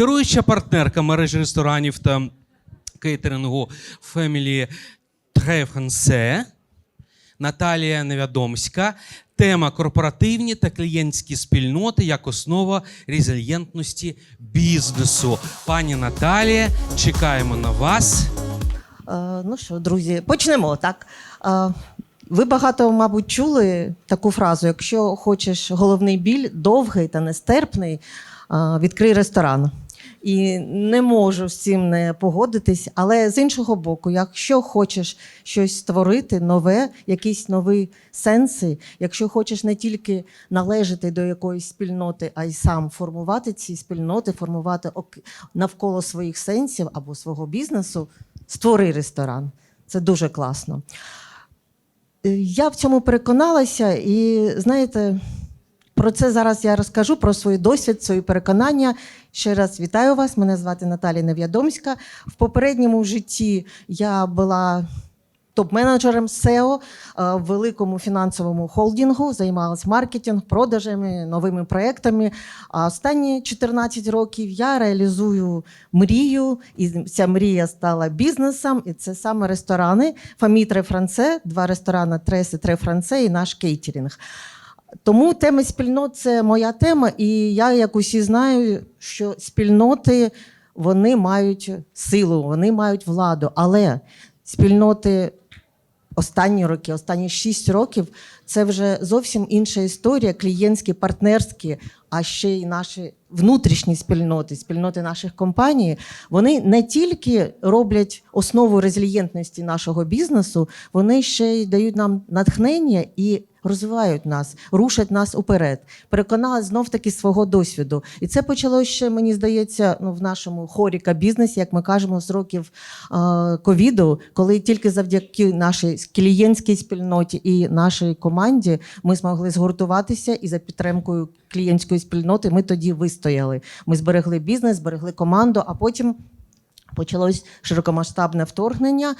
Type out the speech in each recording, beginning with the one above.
керуюча партнерка мережі ресторанів та кейтерингу Family Très Наталія Невядомська. Тема корпоративні та клієнтські спільноти як основа резильєнтності бізнесу. Пані Наталія, чекаємо на вас. Е, Ну що, друзі, почнемо так. Е, Ви багато, мабуть, чули таку фразу: якщо хочеш головний біль довгий та нестерпний, е, відкрий ресторан. І не можу з цим не погодитись. Але з іншого боку, якщо хочеш щось створити, нове, якісь нові сенси, якщо хочеш не тільки належати до якоїсь спільноти, а й сам формувати ці спільноти, формувати навколо своїх сенсів або свого бізнесу, створи ресторан. Це дуже класно. Е, Я в цьому переконалася, і знаєте, про це зараз я розкажу, про свій досвід, свої переконання. Ще раз вітаю вас. Мене звати Наталія Нев'ядомська. В попередньому житті я була топ-менеджером SEO е, в великому фінансовому холдингу, займалась маркетинг, продажами, новими проектами. А останні 14 років я реалізую мрію, і ця мрія стала бізнесом. І це саме ресторани Фамі Тре Франце, два ресторани Трес і Тре Франце і наш кейтерінг. Тому тема спільнот це моя тема, і я, як усі знаю, що спільноти вони мають силу, вони мають владу. Але спільноти останні роки, останні 6 років це вже зовсім інша історія, клієнтські, партнерські, а ще й наші внутрішні спільноти, спільноти наших компаній. Вони не тільки роблять основу резильєнтності нашого бізнесу, вони ще й дають нам натхнення і розвивають нас, рушать нас уперед. Переконала знов таки свого досвіду. І це почалося ще, мені здається, ну, в нашому хоріка бізнесі, як ми кажемо, з років ковіду, коли тільки завдяки нашій клієнтській спільноті і нашій команді ми змогли згуртуватися і за підтримкою клієнтської спільноти ми тоді вистояли. Ми зберегли бізнес, зберегли команду, а потім. Почалось широкомасштабне вторгнення.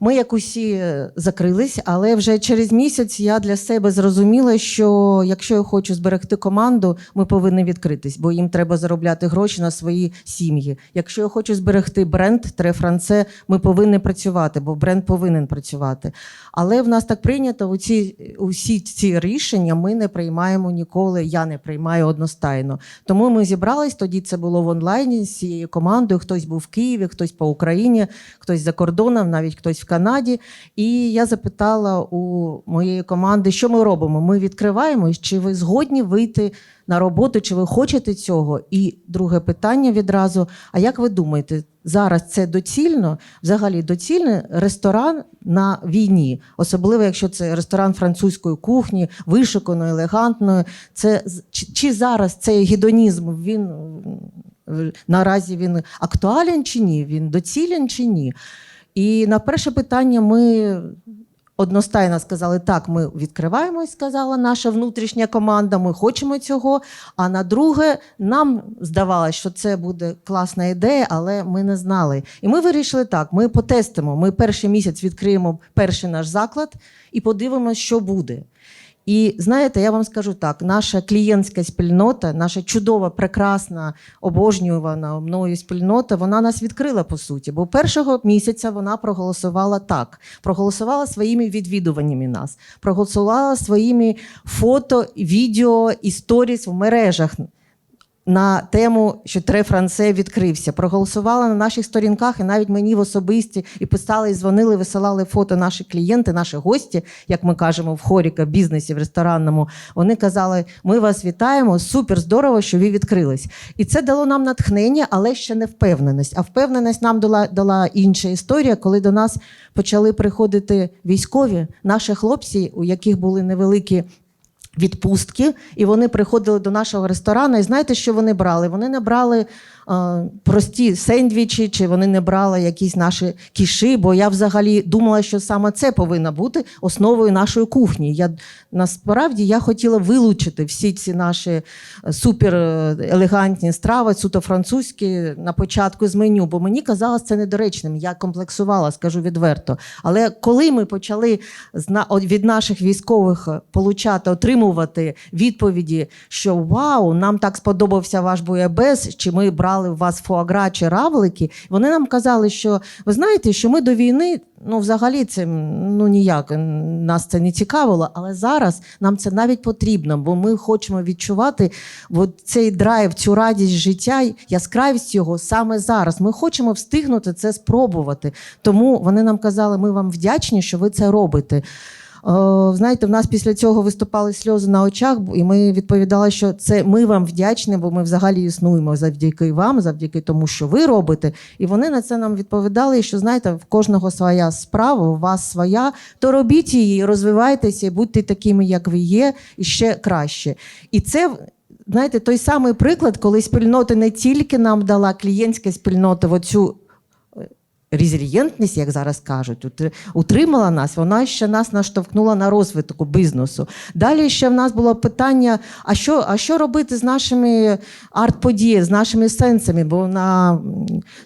Ми як усі закрились, але вже через місяць я для себе зрозуміла, що якщо я хочу зберегти команду, ми повинні відкритись, бо їм треба заробляти гроші на свої сім'ї. Якщо я хочу зберегти бренд Тре Франце, ми повинні працювати, бо бренд повинен працювати. Але в нас так прийнято усі, усі ці рішення ми не приймаємо ніколи. Я не приймаю одностайно. Тому ми зібрались. Тоді це було в онлайні з цією командою. Хтось був в Києві, хтось по Україні, хтось за кордоном, навіть хтось в Канаді. І я запитала у моєї команди, що ми робимо. Ми відкриваємось, чи ви згодні вийти на роботу, чи ви хочете цього? І друге питання відразу: а як ви думаєте, зараз це доцільно? Взагалі доцільно ресторан на війні, особливо якщо це ресторан французької кухні, вишуканої, елегантної. Це чи, зараз цей гедонізм він наразі він актуален чи ні? Він доцілен чи ні? І на перше питання ми одностайно сказали, так, ми відкриваємось, сказала наша внутрішня команда, ми хочемо цього. А на друге, нам здавалося, що це буде класна ідея, але ми не знали. І ми вирішили так: ми потестимо. Ми перший місяць відкриємо перший наш заклад і подивимося, що буде. І знаєте, я вам скажу так: наша клієнтська спільнота, наша чудова, прекрасна, обожнювана мною спільнота, вона нас відкрила по суті. Бо першого місяця вона проголосувала так: проголосувала своїми відвідуваннями нас, проголосувала своїми фото, відео і сторіс в мережах. На тему, що Тре Франце відкрився, проголосувала на наших сторінках, і навіть мені в особисті і писали, і дзвонили, висилали фото наші клієнти, наші гості, як ми кажемо в хоріка, бізнесі, в ресторанному. Вони казали: ми вас вітаємо, супер здорово, що ви відкрились. І це дало нам натхнення, але ще не впевненість. А впевненість нам дала, дала інша історія, коли до нас почали приходити військові, наші хлопці, у яких були невеликі відпустки, і вони приходили до нашого ресторану. І знаєте, що вони брали? Вони не брали прості сендвічі, чи вони не брали якісь наші кіші, бо я взагалі думала, що саме це повинно бути основою нашої кухні. Я насправді я хотіла вилучити всі ці наші е, супер е, елегантні страви, суто французькі на початку з меню, бо мені казалось це недоречним. Я комплексувала, скажу відверто. Але коли ми почали від наших військових е, получати, отримувати відповіді, що вау, нам так сподобався ваш буябес, чи ми брали у вас фуагра чи равлики. Вони нам казали, що ви знаєте, що ми до війни, ну взагалі це ну ніяк нас це не цікавило, але зараз нам це навіть потрібно, бо ми хочемо відчувати от цей драйв, цю радість життя, яскравість його саме зараз. Ми хочемо встигнути це спробувати. Тому вони нам казали, ми вам вдячні, що ви це робите. Е, Знаєте, в нас після цього виступали сльози на очах, і ми відповідали, що це ми вам вдячні, бо ми взагалі існуємо завдяки вам, завдяки тому, що ви робите. І вони на це нам відповідали, що знаєте, в кожного своя справа, у вас своя, то робіть її, розвивайтеся, будьте такими, як ви є, і ще краще. І це. Знаєте, той самий приклад, коли спільнота не тільки нам дала клієнтська спільнота оцю резильєнтність, як зараз кажуть, утри- утримала нас, вона ще нас наштовхнула на розвиток бізнесу. Далі ще в нас було питання: а що, а що робити з нашими арт-подіями, з нашими сенсами? Бо на,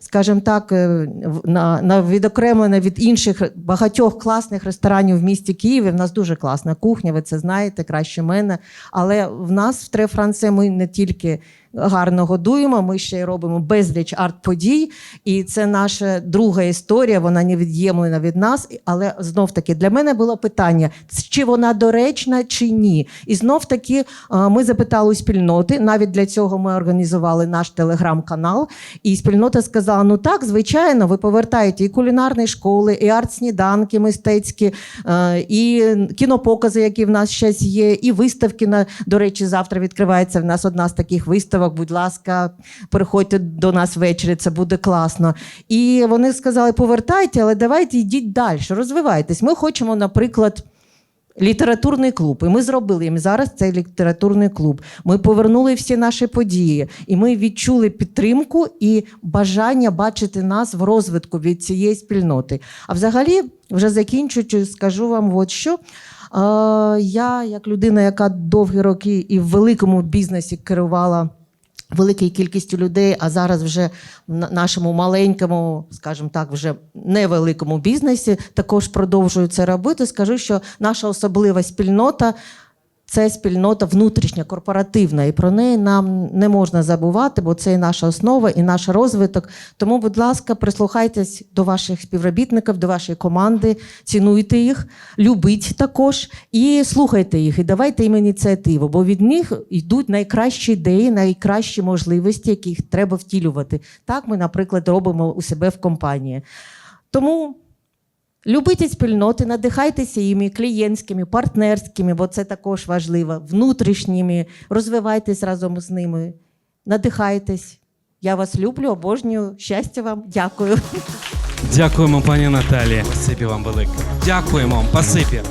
скажімо так, е, на, на відокремлення від інших багатьох класних ресторанів в місті Києві. В нас дуже класна кухня, ви це знаєте краще мене. Але в нас в Тре Франце ми не тільки гарно годуємо, ми ще й робимо безліч арт-подій. І це наша друга історія, вона не від'ємлена від нас. Але знов таки для мене було питання, чи вона доречна, чи ні. І знов таки е, ми запитали спільноти. Навіть для цього ми організували наш телеграм-канал. І спільнота сказала: ну так, звичайно, ви повертаєте і кулінарні школи, і арт-сніданки мистецькі, е, і кінопокази, які в нас зараз є, і виставки. На, до речі, завтра відкривається в нас одна з таких виставок. Будь ласка, приходьте до нас ввечері, це буде класно. І вони сказали: повертайте, але давайте йдіть далі, розвивайтесь. Ми хочемо, наприклад. Літературний клуб, і ми зробили їм зараз цей літературний клуб. Ми повернули всі наші події, і ми відчули підтримку і бажання бачити нас в розвитку від цієї спільноти. А взагалі, вже закінчуючи, скажу вам, от що. Е, я, як людина, яка довгі роки і в великому бізнесі керувала великою кількістю людей, а зараз вже в нашому маленькому, скажімо так, вже невеликому бізнесі також продовжую це робити. Скажу, що наша особлива спільнота. Це спільнота внутрішня, корпоративна, і про неї нам не можна забувати, бо це і наша основа, і наш розвиток. Тому, будь ласка, прислухайтесь до ваших співробітників, до вашої команди, цінуйте їх, любіть також і слухайте їх, і давайте їм ініціативу, бо від них йдуть найкращі ідеї, найкращі можливості, які їх треба втілювати. Так ми, наприклад, робимо у себе в компанії. Тому Любіть спільноти, надихайтеся їми клієнтськими, партнерськими, бо це також важливо, внутрішніми, розвивайтесь разом з ними, надихайтесь. Я вас люблю, обожнюю. Щастя вам, дякую. Дякуємо, пані Наталі. Спасибі вам велике. Дякуємо пасипі.